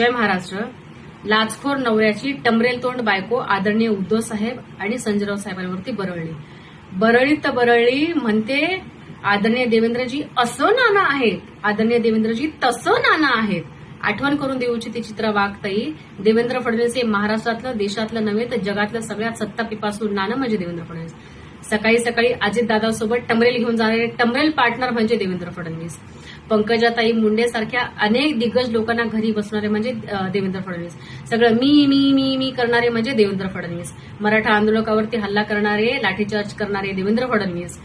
जय महाराष्ट्र. लाचखोर नवऱ्याची टमरेल तोंड बायको आदरणीय उद्धव साहेब आणि संजयराव साहेबांवरती बरळली. बरळी तर बरळली म्हणते आदरणीय देवेंद्रजी असं नाना आहेत. आदरणीय देवेंद्रजी तसं नाना आहेत. आठवण करून देऊ इच्छिते चित्रा वाघताई देवेंद्र फडणवीस हे महाराष्ट्रातलं देशातलं नव्हे तर जगातलं सगळ्यात सत्ता पिपासून नाणं म्हणजे देवेंद्र फडणवीस. सकाळी सकाळी अजितदादासोबत टमरेल घेऊन जाणारे टमरेल पार्टनर म्हणजे देवेंद्र फडणवीस. पंकजाताई मुंडे सारख्या अनेक दिग्गज लोकांना घरी बसणारे म्हणजे देवेंद्र फडणवीस. सगळं मी मी मी मी करणारे म्हणजे देवेंद्र फडणवीस. मराठा आंदोलकावरती हल्ला करणारे लाठीचार्ज करणारे देवेंद्र फडणवीस.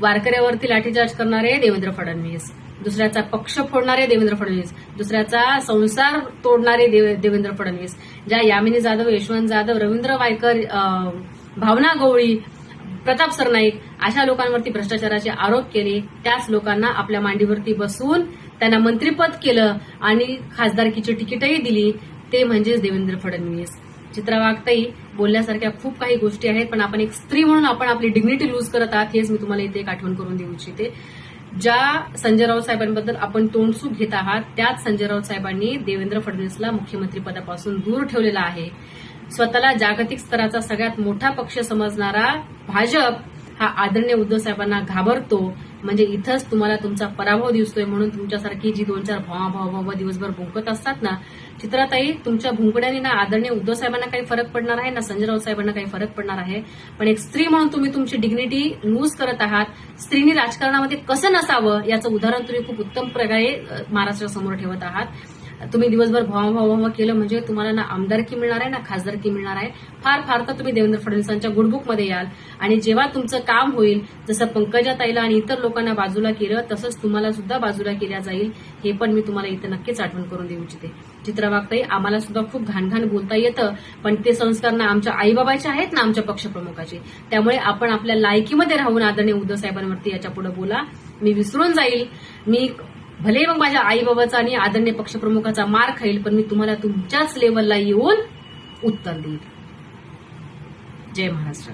वारकऱ्यावरती लाठीचार्ज करणारे देवेंद्र फडणवीस. दुसऱ्याचा पक्ष फोडणारे देवेंद्र फडणवीस. दुसऱ्याचा संसार तोडणारे देवेंद्र फडणवीस. ज्या यामिनी जाधव यशवंत जाधव रवींद्र वायकर भावना गवळी प्रताप सरनाईक अशा लोकांवरती भ्रष्टाचाराचे आरोप केले. त्याच लोकांना आपल्या मांडीवरती बसवून त्यांना मंत्रिपद केलं आणि खासदारकीची तिकीटही दिली. ते म्हणजेच देवेंद्र फडणवीस. चित्रा वाघताई बोलण्यासारख्या खूप काही गोष्टी आहेत पण आपण एक स्त्री म्हणून आपण आपली डिग्निटी लूज करत आहात हेच मी तुम्हाला इथे एक आठवण करून देऊ इच्छिते. ज्या संजय राऊत साहेबांबद्दल आपण तोंडसूक घेत आहात त्याच संजय राऊत साहेबांनी देवेंद्र फडणवीसला मुख्यमंत्री पदापासून दूर ठेवलेला आहे. स्वतःला जागतिक स्तराचा सगळ्यात मोठा पक्ष समजणारा भाजप हा आदरणीय उद्धव साहेबांना घाबरतो. म्हणजे इथंच तुम्हाला तुमचा पराभव दिसतोय म्हणून तुमच्यासारखी जी दोन चार भावा भावा भावा दिवसभर भुंकत असतात ना चित्राताई तुमच्या भुंकण्याने ना आदरणीय उद्धव साहेबांना काही फरक पडणार आहे ना संजय राऊत साहेबांना काही फरक पडणार आहे? पण एक स्त्री म्हणून तुम्ही तुमची डिग्निटी लूज करत आहात. स्त्रीनी राजकारणामध्ये कसं नसावं याचं उदाहरण तुम्ही खूप उत्तम प्रकारे महाराष्ट्रासमोर ठेवत आहात. तुम्ही दिवसभर भावा भावा केलं म्हणजे तुम्हाला ना आमदारकी मिळणार आहे ना खासदारकी मिळणार आहे. फार फार तर तुम्ही देवेंद्र फडणवीसांच्या गुडबुकमध्ये याल. आणि जेव्हा तुमचं काम होईल जसं पंकजा ताईला आणि इतर लोकांना बाजूला केलं तसंच तुम्हाला सुद्धा बाजूला केल्या जाईल. हे पण मी तुम्हाला इथं नक्कीच आठवण करून देऊ इच्छिते. चित्रवागताई आम्हाला सुद्धा खूप घाण घाण बोलता येतं पण ते संस्कार ना आमच्या आईबाबाचे आहेत ना आमच्या पक्षप्रमुखाचे. त्यामुळे आपण आपल्या लायकीमध्ये राहून आदरणीय उद्धव साहेबांवरती याच्यापुढे बोला. मी विसरून जाईल. मी भले मग माझ्या आईबाबाचा आणि आदरणीय पक्षप्रमुखाचा मार खाईल पण मी तुम्हाला तुमच्याच लेवलला येऊन उत्तर देईल जय महाराष्ट्र.